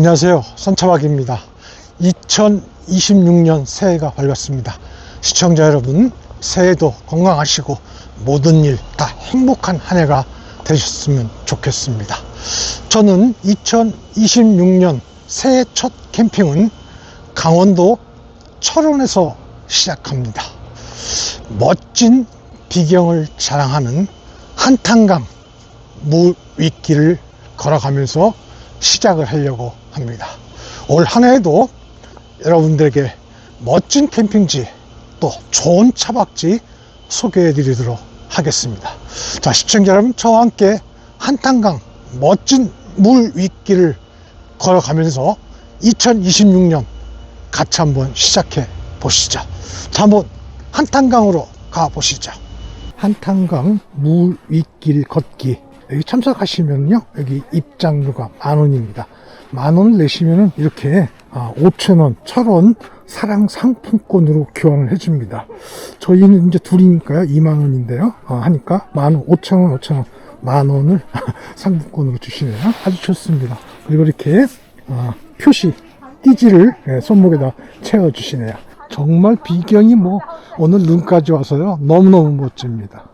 안녕하세요. 선차박입니다. 2026년 새해가 밝았습니다. 시청자 여러분, 새해도 건강하시고 모든 일 다 행복한 한 해가 되셨으면 좋겠습니다. 저는 2026년 새해 첫 캠핑은 강원도 철원에서 시작합니다. 멋진 비경을 자랑하는 한탄강 물 윗길을 걸어가면서 시작을 하려고 합니다. 올 한 해에도 여러분들에게 멋진 캠핑지 또 좋은 차박지 소개해 드리도록 하겠습니다. 자, 시청자 여러분, 저와 함께 한탄강 멋진 물 윗길을 걸어가면서 2026년 같이 한번 시작해 보시죠. 자, 한번 한탄강으로 가 보시죠. 한탄강 물 윗길 걷기. 여기 참석하시면요, 여기 입장료가 만 원입니다. 만 원을 내시면은 이렇게 5천 원, 철원 사랑 상품권으로 교환을 해줍니다. 저희는 이제 둘이니까요, 2만 원인데요. 어, 하니까 만 원, 5천 원, 5천 원, 만 원을 상품권으로 주시네요. 아주 좋습니다. 그리고 이렇게 어, 표시 띠지를 예, 손목에다 채워 주시네요. 정말 비경이 뭐 오늘 눈까지 와서요, 너무너무 멋집니다.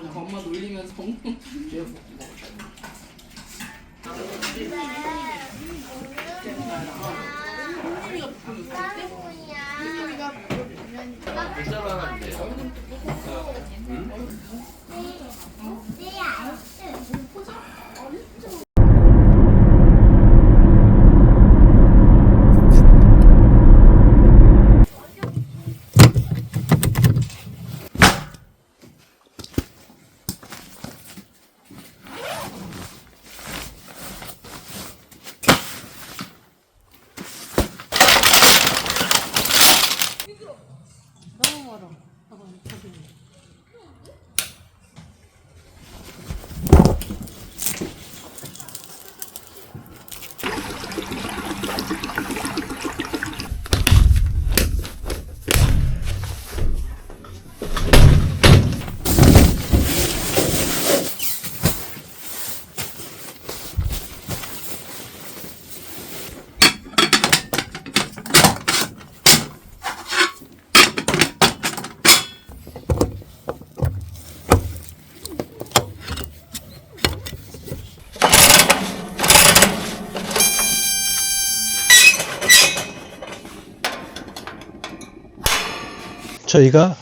괜찮아. 엄마 놀리면서 먹는. 저희가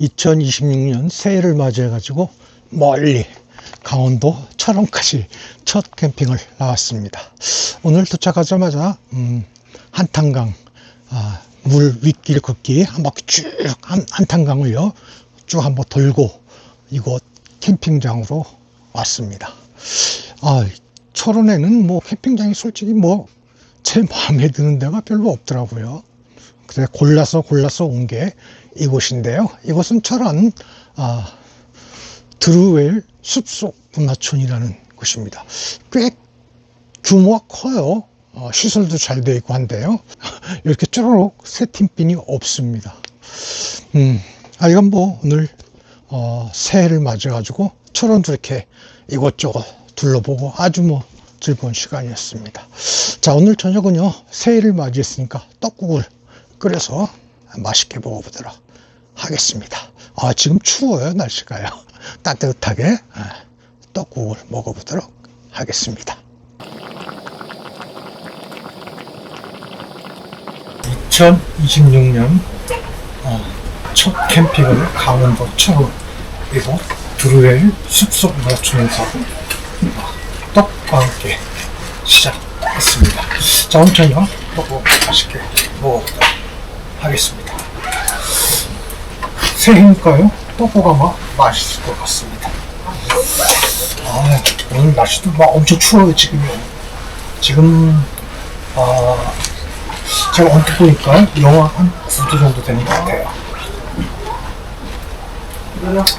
2026년 새해를 맞이해 가지고 멀리 강원도 철원까지 첫 캠핑을 나왔습니다. 오늘 도착하자마자 음, 한탄강 아, 물 윗길 걷기 한 바퀴 쭉 한, 한탄강을요 쭉 한번 돌고 이곳 캠핑장으로 왔습니다. 아, 철원에는 뭐 캠핑장이 솔직히 뭐 제 마음에 드는 데가 별로 없더라고요. 그래 골라서 골라서 온 게 이곳인데요. 이곳은 철원 아, 드루웰 숲속 문화촌이라는 곳입니다. 꽤 규모가 커요. 어, 시설도 잘 되어 있고 한데요. 이렇게 쪼르륵 새 팀빈이 없습니다. 음, 아, 이건 뭐 오늘 어, 새해를 맞아가지고 철원도 이렇게 이곳저곳 둘러보고 아주 뭐 즐거운 시간이었습니다. 자, 오늘 저녁은요, 새해를 맞이했으니까 떡국을 끓여서 맛있게 먹어보도록 하겠습니다. 아, 지금 추워요, 날씨가요. 따뜻하게 아, 떡국을 먹어보도록 하겠습니다. 2026년 어, 첫 캠핑을 강원도 철원에서 드루엘 숲속 맞추면서 떡과 함께 시작했습니다. 자, 오늘 저녁 떡국 맛있게 먹어보도록 하겠습니다. 새해니까요, 떡국 아마 맛있을 것 같습니다. 아, 오늘 날씨도 막 엄청 추워요, 지금요. 지금, 아, 제가 언뜻 보니까 영하 한 9도 정도 되는 것 같아요.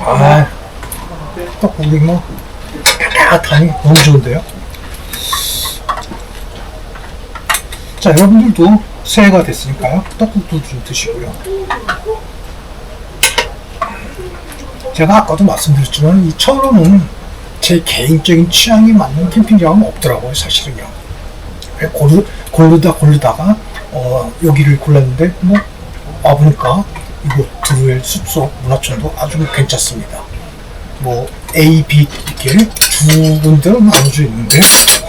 아, 떡국이 뭐, 따뜻하니 너무 좋은데요? 자, 여러분들도 새해가 됐으니까요. 떡국도 좀 드시고요. 제가 아까도 말씀드렸지만, 이 철원은 제 개인적인 취향에 맞는 캠핑장은 없더라고요, 사실은요. 고르, 고르다 고르다가 어, 여기를 골랐는데 뭐 와보니까 이곳 드루엘 숲속 문화촌도 아주 괜찮습니다. 뭐 A, B 이렇게 두 군데는 나눠져 있는데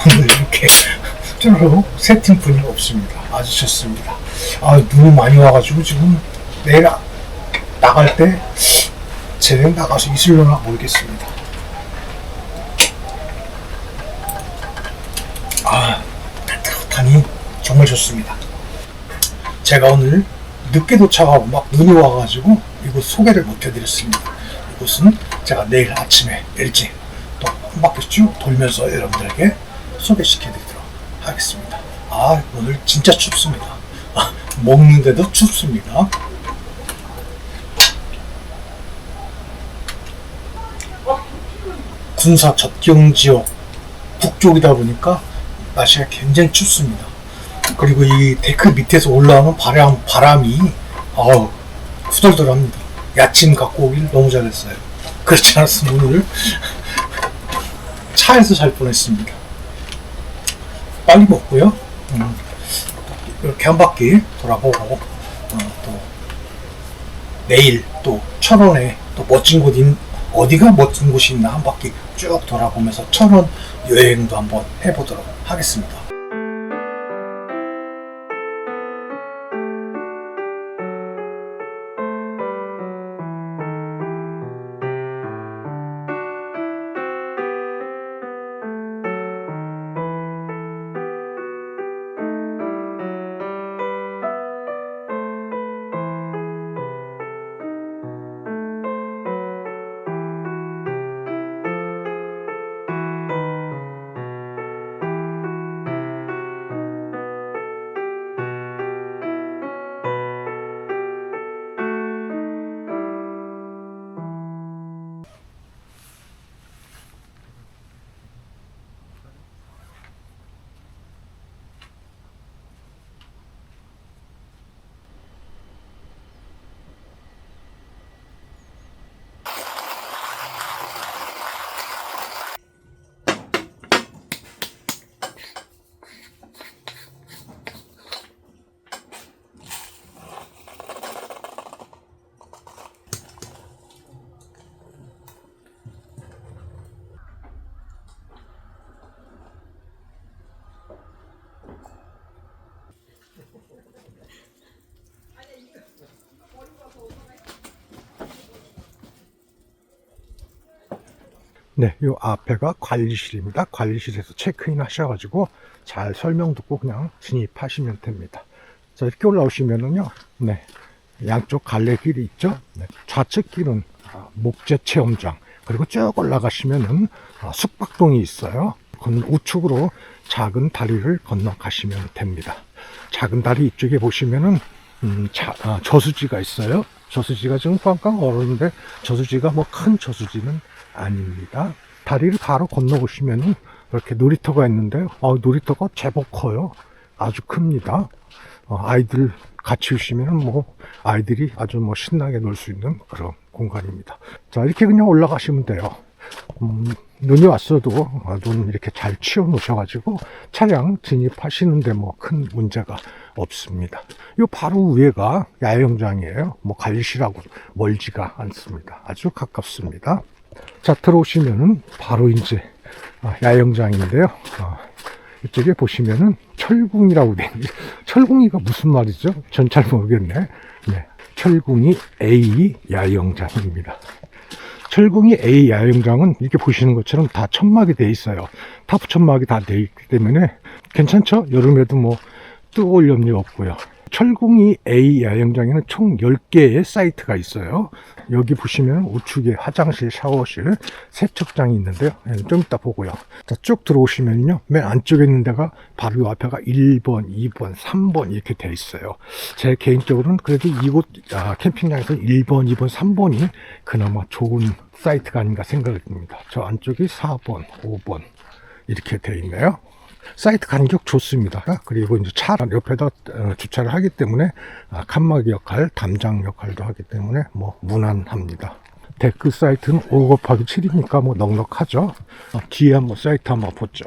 오늘 이렇게 별로 세팅뿐이 없습니다. 아주 좋습니다. 아 눈이 많이 와가지고 지금 내일 아- 나갈 때 제대로 나가서 있으려나 모르겠습니다. 아 따뜻하니 정말 좋습니다. 제가 오늘 늦게 도착하고 막 눈이 와가지고 이곳 소개를 못 해드렸습니다. 이곳은 제가 내일 아침에 일찍 또 한 바퀴 쭉 돌면서 여러분들에게 소개시켜드리도록 하겠습니다. 아 오늘 진짜 춥습니다. 아, 먹는데도 춥습니다. 군사 접경 지역 북쪽이다 보니까 날씨가 굉장히 춥습니다. 그리고 이 데크 밑에서 올라오는 바람, 바람이, 어우, 후덜덜합니다. 야침 갖고 오길 너무 잘했어요. 그렇지 않았으면 오늘 차에서 잘 뻔했습니다. 빨리 먹고요. 음, 이렇게 한 바퀴 돌아보고, 어, 또, 내일 또 철원에 또 멋진 곳, 인, 어디가 멋진 곳이 있나 한 바퀴 쭉 돌아보면서 철원 여행도 한번 해보도록 하겠습니다. 네, 요 앞에가 관리실입니다. 관리실에서 체크인 하셔가지고 잘 설명 듣고 그냥 진입하시면 됩니다. 자, 이렇게 올라오시면은요, 네, 양쪽 갈래길이 있죠. 네, 좌측 길은 아, 목재 체험장, 그리고 쭉 올라가시면은 아, 숙박동이 있어요. 건 우측으로 작은 다리를 건너 가시면 됩니다. 작은 다리 이쪽에 보시면은 음, 자, 아, 저수지가 있어요. 저수지가 지금 꽝꽝 얼었는데 저수지가 뭐 큰 저수지는 아닙니다. 다리를 바로 건너보시면은 이렇게 놀이터가 있는데 어, 놀이터가 제법 커요. 아주 큽니다. 어, 아이들 같이 오시면 뭐 아이들이 아주 뭐 신나게 놀 수 있는 그런 공간입니다. 자 이렇게 그냥 올라가시면 돼요. 음, 눈이 왔어도 어, 눈 이렇게 잘 치워 놓으셔가지고 차량 진입하시는데 뭐 큰 문제가 없습니다. 요 바로 위에가 야영장이에요. 뭐 갈리시라고 멀지가 않습니다. 아주 가깝습니다. 자 들어오시면은 바로 이제 아, 야영장인데요. 아, 이쪽에 보시면은 철궁이라고 돼 있는데 철궁이가 무슨 말이죠? 전 잘 모르겠네. 네, 철궁이 A 야영장입니다. 철궁이 A 야영장은 이렇게 보시는 것처럼 다 천막이 돼 있어요. 타프 천막이 다 돼 있기 때문에 괜찮죠? 여름에도 뭐 뜨거울 염려 없고요. 철궁이 A 야영장에는 총 10개의 사이트가 있어요. 여기 보시면 우측에 화장실, 샤워실, 세척장이 있는데요. 예, 좀 이따 보고요. 자, 쭉 들어오시면요. 맨 안쪽에 있는 데가 바로 요 앞에가 1번, 2번, 3번 이렇게 돼 있어요. 제 개인적으로는 그래도 이곳 아, 캠핑장에서 1번, 2번, 3번이 그나마 좋은 사이트가 아닌가 생각이 듭니다. 저 안쪽이 4번, 5번 이렇게 돼 있네요. 사이트 간격 좋습니다. 그리고 이제 차 옆에다 어, 주차를 하기 때문에 아, 칸막이 역할, 담장 역할도 하기 때문에 뭐 무난합니다. 데크 사이트는 5 곱하기 7이니까 뭐 넉넉하죠. 어, 뒤에 한번 사이트 한번 보죠.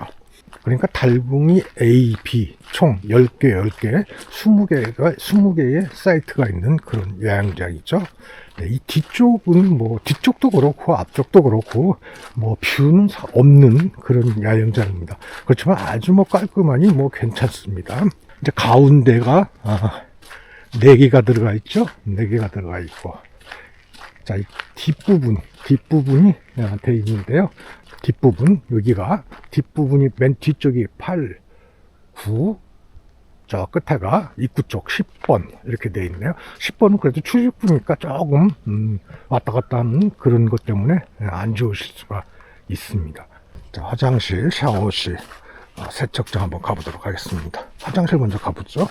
그러니까 달궁이 A, B 총 10개, 10개, 20개가, 20개의 사이트가 있는 그런 야영장이죠. 네, 이 뒤쪽은 뭐, 뒤쪽도 그렇고, 앞쪽도 그렇고, 뭐, 뷰는 사- 없는 그런 야영장입니다. 그렇지만 아주 뭐 깔끔하니 뭐 괜찮습니다. 이제 가운데가, 아, 4개가 들어가 있죠? 4개가 들어가 있고. 자, 이 뒷부분, 뒷부분이 아, 돼 있는데요. 뒷부분, 여기가, 뒷부분이 맨 뒤쪽이 8, 9, 저 끝에가 입구 쪽 10번 이렇게 돼 있네요. 10번은 그래도 출입구니까 조금 음, 왔다 갔다 하는 그런 것 때문에 안 좋으실 수가 있습니다. 자, 화장실, 샤워실, 어, 세척장 한번 가보도록 하겠습니다. 화장실 먼저 가보죠.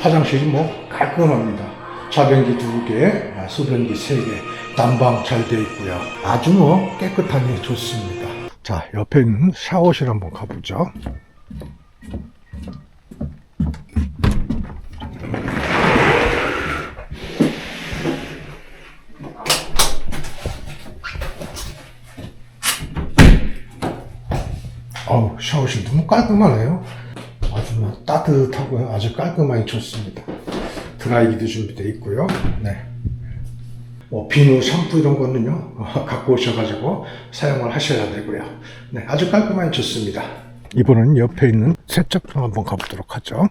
화장실이 뭐 깔끔합니다. 좌변기 두 개, 아, 소변기 세 개, 난방 잘 돼 있고요. 아주 뭐 깨끗하니 좋습니다. 자, 옆에 있는 샤워실 한번 가보죠. 어우, 샤워실 너무 깔끔하네요. 아주 뭐 따뜻하고요. 아주 깔끔하게 좋습니다. 드라이기도 준비되어 있고요. 네. 뭐 비누, 샴푸 이런 거는요 어, 갖고 오셔가지고 사용을 하셔야 되고요. 네, 아주 깔끔하게 좋습니다. 이번엔 옆에 있는 세척장 한번 가보도록 하죠.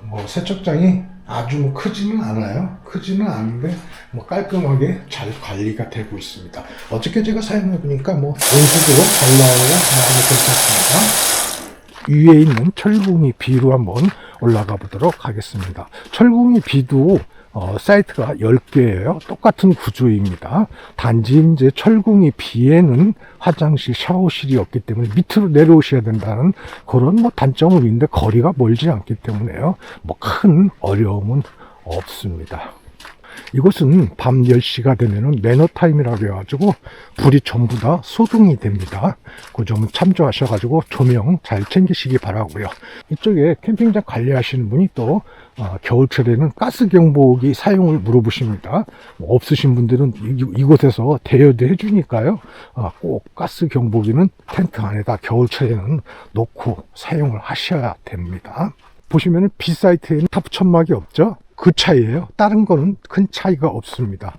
뭐 세척장이 아주 뭐 크지는 않아요. 크지는 않은데 뭐 깔끔하게 잘 관리가 되고 있습니다. 어저께 제가 사용해 보니까 뭐 온수도 잘 나와요. 아주 괜찮습니다. 위에 있는 철궁이 B로 한번 올라가 보도록 하겠습니다. 철궁이 B도 어, 사이트가 10개예요. 똑같은 구조입니다. 단지 이제 철궁이 B에는 화장실, 샤워실이 없기 때문에 밑으로 내려오셔야 된다는 그런 뭐 단점은 있는데 거리가 멀지 않기 때문에요. 뭐 큰 어려움은 없습니다. 이곳은 밤 10시가 되면은 매너 타임이라고 해가지고 불이 전부 다 소등이 됩니다. 그 점은 참조하셔가지고 조명 잘 챙기시기 바라고요. 이쪽에 캠핑장 관리하시는 분이 또 어, 겨울철에는 가스 경보기 사용을 물어보십니다. 뭐 없으신 분들은 이, 이곳에서 대여도 해주니까요. 아, 꼭 가스 경보기는 텐트 안에다 겨울철에는 놓고 사용을 하셔야 됩니다. 보시면은 B 사이트에는 탑 천막이 없죠. 그 차이예요. 다른 거는 큰 차이가 없습니다.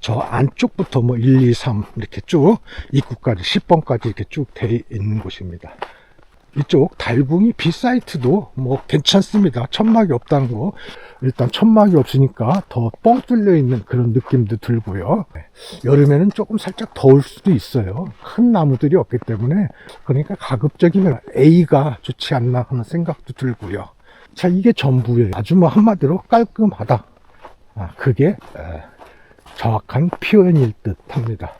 저 안쪽부터 뭐 1, 2, 3 이렇게 쭉 입구까지 10번까지 이렇게 쭉 돼 있는 곳입니다. 이쪽 달궁이 B 사이트도 뭐 괜찮습니다. 천막이 없다는 거. 일단 천막이 없으니까 더 뻥 뚫려 있는 그런 느낌도 들고요. 네. 여름에는 조금 살짝 더울 수도 있어요. 큰 나무들이 없기 때문에 그러니까 가급적이면 A가 좋지 않나 하는 생각도 들고요. 자, 이게 전부예요. 아주 뭐 한마디로 깔끔하다. 아, 그게 에, 정확한 표현일 듯 합니다.